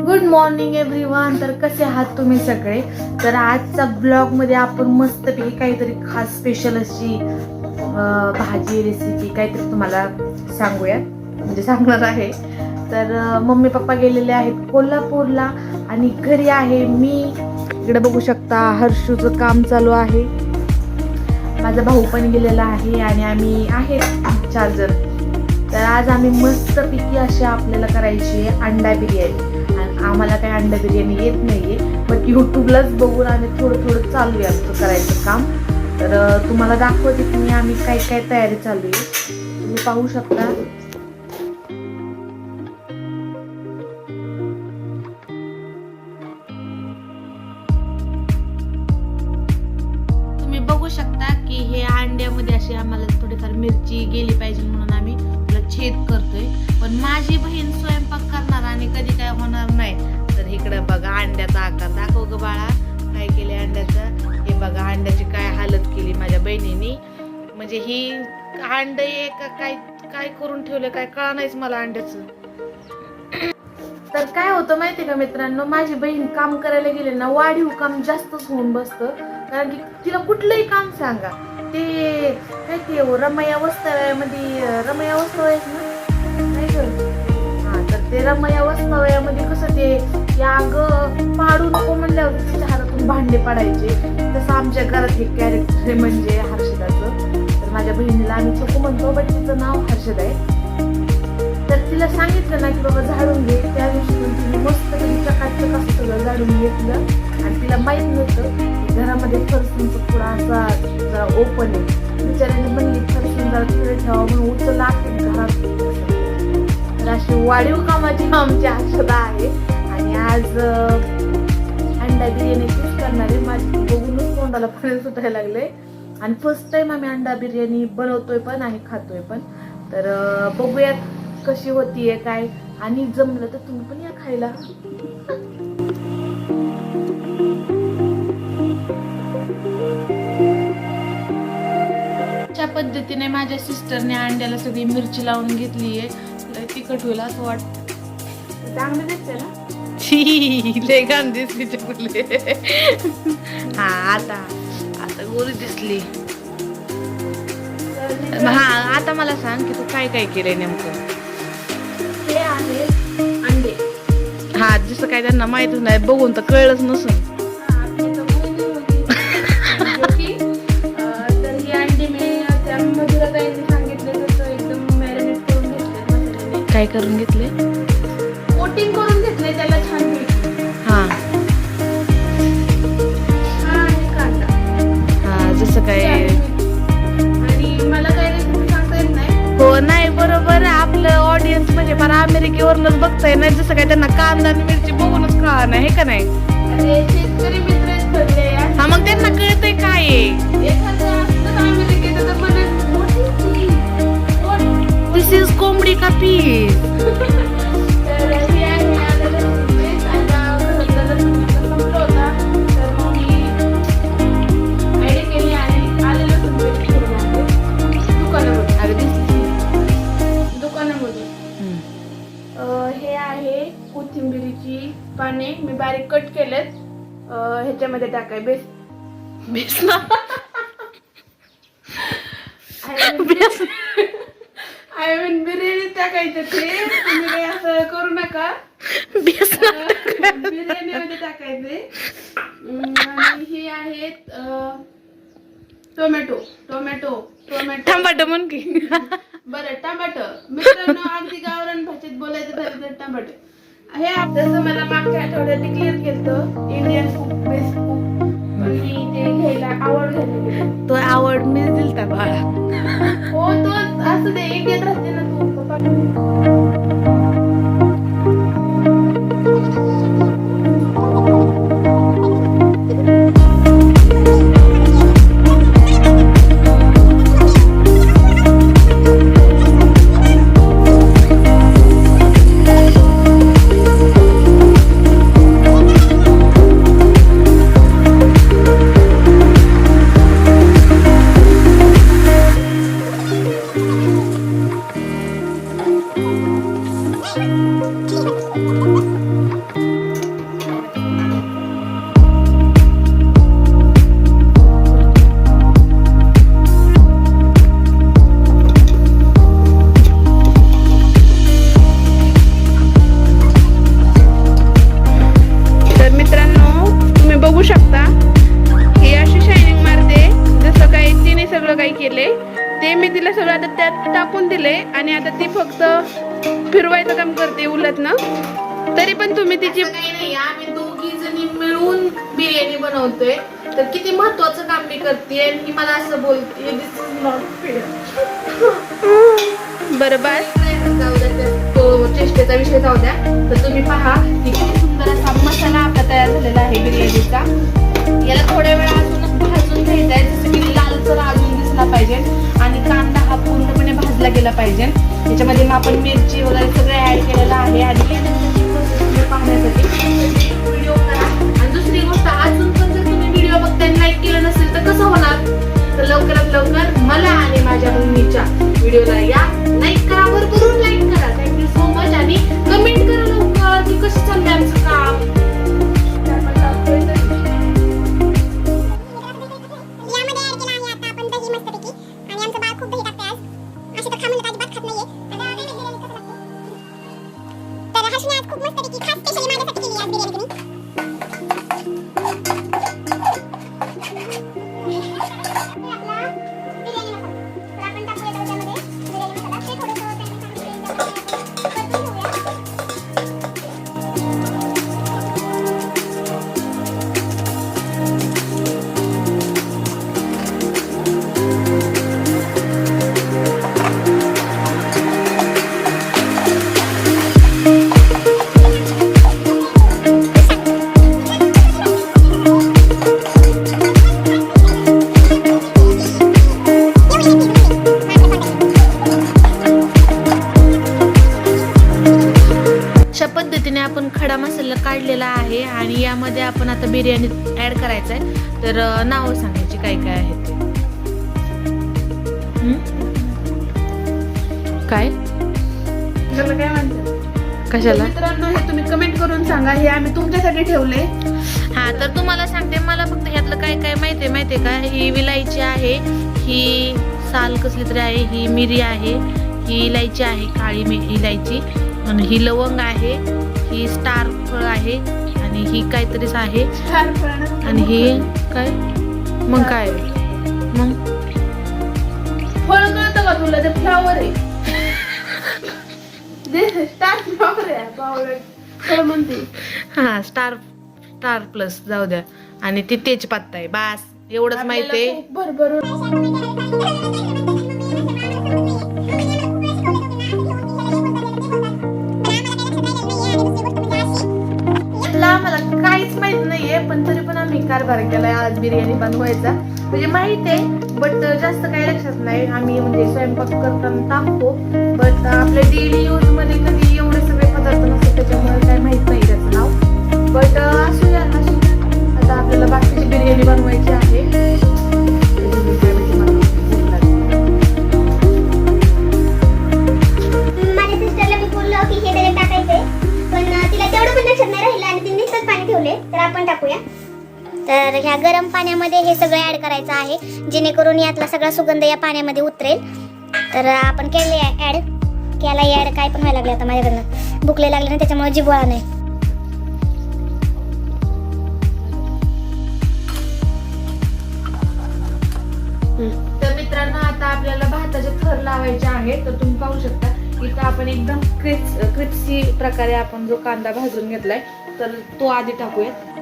Good morning everyone तर कसे आहात तुम्ही सगळे? तर आजच्या ब्लॉगमध्ये आपण मस्तपैकी काहीतरी खास स्पेशल अशी भाजी रेसिपी काहीतरी तुम्हाला सांगूया म्हणजे सांगणार आहे. तर मम्मी पप्पा गेलेले आहेत कोल्हापूरला आणि घरी आहे मी. इकडे बघू शकता हर्षूचं काम चालू आहे. माझा भाऊ पण गेलेला आहे आणि आम्ही आहे चार जण तर आज आम्ही मस्तपैकी अशी आपल्याला करायची अंडा बिर्याणी. आम्हाला काही अंडा बिर्याणी येत नाहीये. बट यूट्यूबलाच बघून आम्ही थोडं थोडं चालू आहे आमचं करायचं काम. तर तुम्हाला दाखवते की मी आम्ही काय काय तयारी चालू आहे. तुम्ही पाहू शकता. तुम्ही बघू शकता की हे अंड्यामध्ये अशी आम्हाला थोडीफार मिरची गेली पाहिजे म्हणून आम्ही त्याला छेद करतोय. पण माझी बहीण स्वयं होणार आणि कधी काय होणार नाही. तर इकडं बघा अंड्याचा आकार. दाखव ग बाळा काय केले अंड्याचं? हे बघा अंड्याची काय हालत केली माझ्या बहिणीनी. म्हणजे ही अंड एक काय काय करून ठेवलं काय कळा नाहीच मला अंड्याचं. तर काय होतं माहितीये का मित्रांनो माझी बहीण काम करायला गेले ना वाढीव काम जास्तच होऊन बसतं. कारण की तिला कुठलंही काम सांगा. ते काय ते रमया वस्तावयामध्ये रमया वस्तावयात ना नाही ते रमया वस्तावयामध्ये कसं ते या ग पाडू नको म्हणल्यावर तिच्या हातातून भांडे पाडायचे. तसं आमच्या घरात एक कॅरेक्टर आहे म्हणजे हर्षदाचं. तर माझ्या बहिणीला आम्ही चोकू म्हणतो बट तिचं नाव हर्षद आहे. तर तिला सांगितलं ना की बाबा झाडून घे. त्या दिवशी पण तिने मस्त तरी चकाचक असं सगळं झाडून घेतलं. आणि तिला माहीत नव्हतं घरामध्ये फरसूनचा थोडा असा जरा ओपन आहे. बिचाऱ्याने म्हणली फरसून जरा तिकडे ठेवा म्हणून उचलला घरात अशी वाढीव कामाची आमची आशा आहे. आणि आज अंडा बिर्याणी तीच करणार माझी बघूनच तोंडाला पाणी सुटायला लागले आणि फर्स्ट टाइम आम्ही अंडा बिर्याणी बनवतोय पण आणि खातोय पण. तर बघूयात कशी होतीये काय. आणि जमलं तर तुम्ही पण या खायला. पद्धतीने माझ्या सिस्टरने अंड्याला सगळी मिरची लावून घेतली आहे तिखट होईल असं वाटतं. चांगलं दिसते ना? लय घाण दिसली चकुले हा आता आता गोरी दिसली. हा आता मला सांग की तू काय काय केलंय नेमकं? हे आहे अंडे. हा जसं काय त्यांना माहितच नाही बघून तर कळलंच नसून करून घेतले? कोटिंग करून घेतले त्याला छान हा. हा हा जसं काय? आहे मिरची. आणि मला काही रेसिपी सांगता येत नाही. हो नाही बरोबर आहे. आपलं ऑडियन्स म्हणजे अमेरिकेवरनच बघताय नाही जसं काय त्यांना कांदा आणि मिरची बघूनच कळा नाही हे का नाही? शेतकरी मित्र हा मग त्यांना कळतंय काय आहे? अगदी दुकानामधून. अं, हे आहे कोथिंबिरीची पाने मी बारीक कट केलेत ह्याच्यामध्ये टाकाय base बेसना base I mean biryani टाकायचं ते. तुम्ही काही असं करू नका. बिर्याणीमध्ये टाकायचे. आणि हे आहेत टोमॅटो. Tomato tomato. टमाट म्हण की. बरं टमाटो. मित्रांनो अगदी गावरान भाषेत बोलायचं झालं तर टमाटो. हे जसं मला मागच्या आठवड्यात क्लिअर केलं इंडियन कुक बेस्ट कुक पण मी ते घ्यायला आवड गेले. तो आवड मी दिलता बाळा. हो तो Graças a Deus, trazendo tudo. शकता हे अशी शायनिंग मारते जसं काही तिने सगळं काही केले. ते मी तिला सगळं आता त्यात टाकून दिले आणि आता ती फक्त फिरवायचं काम करते उलटनं. तरी पण तुम्ही तिची दोघी जणी मिळून बिर्याणी बनवतोय. तर किती महत्वाचं काम मी करते आणि मला असं बोलते दिस बरोबर. चेष्टेचा विषय जाऊ द्या. तर तुम्ही पहा की किती सुंदर असा मसाला आपला तयार झालेला आहे बिर्याणीचा. याला थोड्या वेळा अजून भाजून घ्यायचा आहे जसं की लालसर अजून दिसला पाहिजे. आणि कांदा हा पूर्णपणे भाजला गेला पाहिजे. त्याच्यामध्ये मग आपण मिरची वगैरे सगळं ऍड केलेलं आहे. आणि पाहण्यासाठी व्हिडिओ करा. आणि दुसरी गोष्ट अजून पण जर तुम्ही व्हिडिओ बघताय लाईक केलं नसेल तर कसं होणार? तर लवकरात लवकर मला आणि माझ्या बहिणीच्या व्हिडिओला या. लाईक करा भरभरून करून തന്നെ ഗവൺമെന്റ് खडा मसाला काढलेला आहे आणि यामध्ये आपण आता बिर्याणी ऍड करायचं आहे तर नावं सांगायची काय काय आहेत हं? काय? त्याला काय म्हणतात कशाला? मित्रांनो हे तुम्ही कमेंट करून सांगा. हे आम्ही तुमच्यासाठी ठेवले. हा तर तुम्हाला सांगते मला फक्त ह्यातलं काय काय माहितीये माहितीये का? ही विलायची आहे ही साल कसली तरी आहे ही मिरी आहे ही इलायची आहे काळी इलायची. आणि ही लवंग आहे ही स्टार फळ आहे आणि ही काहीतरीच आहे. आणि हे काय? मग काय? मग फळ कळतं का तुला? ते फ्लावर आहे. स्टार फ्लावर आहे. बावळट. फळ म्हणते. हा स्टार स्टार प्लस. जाऊ द्या. आणि ती तेजपत्ता आहे. बास एवढंच माहिती आहे. बिर्याणी बनवायचा. म्हणजे माहीत आहे बट जास्त काही लक्षात नाही. आम्ही म्हणजे स्वयंपाक करताना टाकतो बट आपल्या डेली यूजमध्ये कधी एवढे सगळे पदार्थ नसतात त्याच्यामुळे काय माहीत नाही त्याचं नाव. बट असू द्या असू आता आपल्याला बाकीची बिर्याणी बनवायची आहे. पण तिला तेवढं पण लक्षात नाही राहिलं आणि तिने पाणी ठेवले तर आपण टाकूया. तर ह्या गरम पाण्यामध्ये हे सगळं ॲड करायचं आहे जेणेकरून यातला सगळा सुगंध या पाण्यामध्ये उतरेल. तर आपण केले ॲड केला ॲड काय पण व्हायला लागले आता माझ्याकडनं. भुकले लागले ना त्याच्यामुळे जिबोळा नाही. तर मित्रांनो आता आपल्याला भाताचे थर लावायचे आहे तर तुम्ही पाहू शकता इथं आपण एकदम क्रिप्स क्रिप्सी प्रकारे आपण जो कांदा भाजून घेतलाय तर तो आधी टाकूयात.